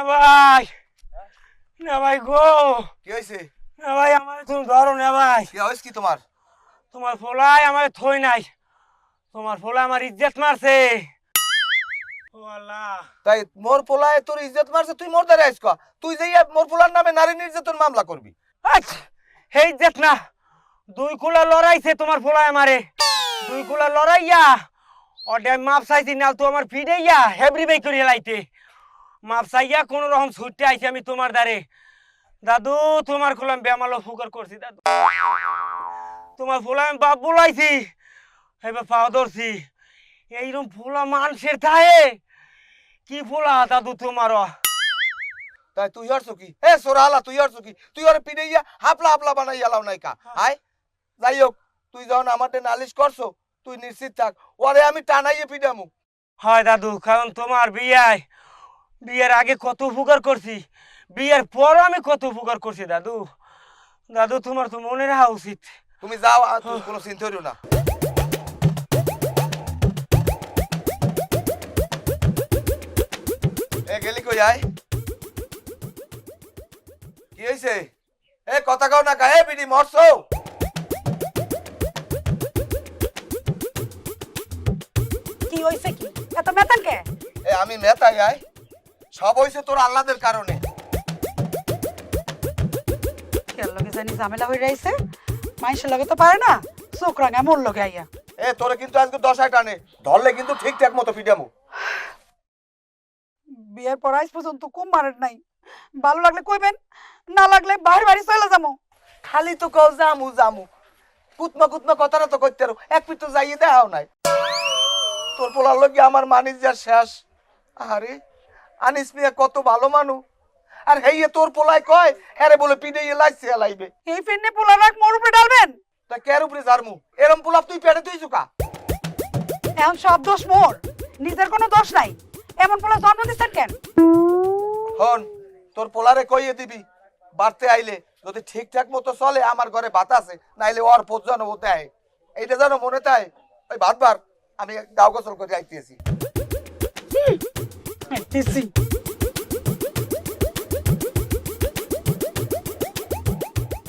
না ভাই। না ভাই গো। কি হয়েছে না ভাই আমার তুমি ধরো না ভাই। কি হয়েছে কি তোমার? তোমার ফোলাই আমার থই নাই। তোমার ফোলা আমার ইজ্জত মারছে। তাই মোর পোলায় তোর ইজ্জত মারছে তুই মোর দ্বারা আইস তুই যে মোর পোলার নামে নারী নির্যাতন মামলা করবি। আচ্ছা হে ইজ্জত না। দুই কুলা লড়াইছে তোমার ফোলা আমারে। দুই কুলা লড়াইয়া ওটা মাপ চাইছি না তো আমার ফিডাইয়া হেবরি বাই করিয়া লাইতে মাপ চাইয়া কোন রকম ছুটতে আইছি আমি তোমার দ্বারে। দাদু তোমার খোলাম বেমালো ফুকর করছি দাদু। তোমার ফোলা আমি বাপ বলাইছি এবার পাওয়া ধরছি। এইরকম ফোলা মানুষের থাহে। কি ফোলা দাদু তোমার? তাই তুই আর কি এ সোরা হালা তুই আর কি তুই আর পিড়াইয়া হাপলা হাপলা বানাই আলাও নাই কা আয় যাই হোক তুই যখন আমাকে নালিশ করছ তুই নিশ্চিত থাক ওরে আমি টানাইয়ে পিডামু হয় দাদু কারণ তোমার বিয়ায় বিয়ের আগে কত উপকার করছি? বিয়ের পর আমি কত উপকার করছি দাদু? দাদু তোমার তো মনে রাখা উচিত। তুমি যাও আর তুমি কোনো চিন্তা করিও না। এ গেলি কই আয়? কি হইছে? এ কথা কও না কা এ বিডি মরছো? কি হইছে কি? এত মেতান কে? এ আমি মেতাই আয়। সব হইছে তোর আল্লাদের কারণে। কেন লগে জানি ঝামেলা হয়ে রাইছে? মাইশের লগে তো পারে না। চোখ রাঙা মোর লগে আইয়া। এ তোরে কিন্তু আজকে দশায় টানে। ধরলে কিন্তু ঠিকঠাক মতো পিটামু বিয়ের পর আজ পর্যন্ত কম মারেন নাই। ভালো লাগলে কইবেন না লাগলে বাইরে বাড়ি চলে যাব খালি তো কও জামু জামু কুতমা কুতমা কথাটা তো কইতে রো। এক পিঠ তো যাইয়ে দেখাও নাই। তোর পোলার লগে আমার মানিস যা শেষ। আরে আনিস মিয়া কত ভালো মানু। আর হেইয়ে তোর পোলায় কয়? হ্যারে বলে পিঠে ইয়ে লাইছে লাইবে এই পোলা রাখ মোর উপরে ডালবেন তা কের উপরে জারমু এরম পোলাপ তুই পেটে তুই চুকা এখন সব দোষ মোর। নিজের কোনো দোষ নাই। এমন পোলা জন্ম দিচ্ছেন কেন? হন তোর পোলারে কইয়ে দিবি বাড়তে আইলে। যদি ঠিকঠাক মতো চলে আমার ঘরে ভাত আছে নাইলে ওর যেন হতে আয় এইটা যেন মনে তাই ওই ভাত বার আমি গাও গোসল করে আইতেছি। practicing.